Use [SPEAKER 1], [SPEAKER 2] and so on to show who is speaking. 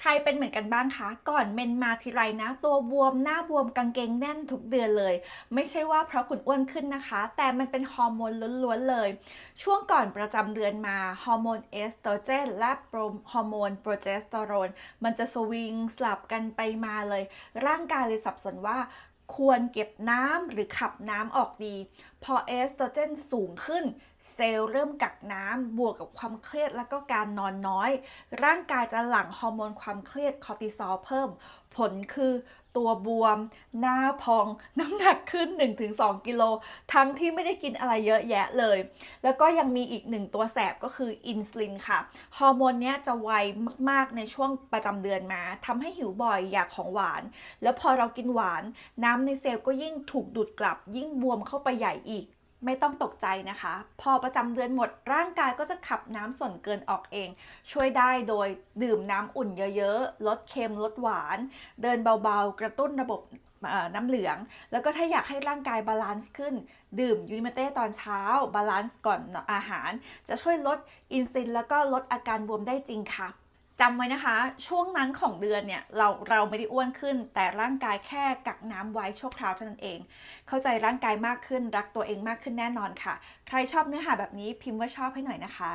[SPEAKER 1] ใครเป็นเหมือนกันบ้างคะ ก่อนเมนมาทีไรนะ ตัวบวมหน้าบวมกางเกงแน่นทุกเดือนเลย ไม่ใช่ว่าเพราะคุณอ้วนขึ้นนะคะ แต่มันเป็นฮอร์โมนล้วนๆเลย ช่วงก่อนประจำเดือนมาฮอร์โมนเอสโตรเจนและโปรฮอร์โมนโปรเจสเตอโรนมันจะสวิงสลับกันไปมาเลย ร่างกายเลยสับสนว่า ควรเก็บน้ำหรือขับน้ำออกดี พอเอสโตรเจนสูงขึ้น เซลล์เริ่มกักน้ำบวกกับความเครียดแล้วก็การนอนน้อย ร่างกายจะหลั่งฮอร์โมนความเครียดคอร์ติซอลเพิ่มผลคือตัวบวม หน้าพอง น้ำหนักขึ้น 1-2 กิโล ทั้งที่ไม่ได้กินอะไรเยอะแยะเลย แล้วก็ยังมีอีกหนึ่งตัวแสบก็คืออินซูลินค่ะ ฮอร์โมนเนี้ยจะไวมากๆในช่วงประจำเดือนมา ทำให้หิวบ่อยอยากของหวาน แล้วพอเรากินหวาน น้ำในเซลล์ก็ยิ่งถูกดูดกลับ ยิ่งบวมเข้าไปใหญ่อีก ไม่ต้องตกใจนะคะ พอประจำเดือนหมดร่างกายก็จะขับน้ำส่วนเกินออกเอง ช่วยได้โดยดื่มน้ำอุ่นเยอะๆ ลดเค็มลดหวาน เดินเบาๆ กระตุ้นระบบน้ำเหลือง แล้วก็ถ้าอยากให้ร่างกายบาลานซ์ขึ้น ดื่มยูนิเมเต้ตอนเช้า บาลานซ์ก่อนอาหาร จะช่วยลดอินซินแล้วก็ลดอาการบวมได้จริงค่ะ จำไว้นะคะ ช่วงนั้นของเดือนเนี่ยเราเราไม่ได้อ้วนขึ้น แต่ร่างกายแค่กักน้ำไว้ชั่วคราวเท่านั้นเอง เข้าใจร่างกายมากขึ้นรักตัวเองมากขึ้นแน่นอนค่ะ ใครชอบเนื้อหาแบบนี้พิมพ์ว่าชอบให้หน่อยนะคะ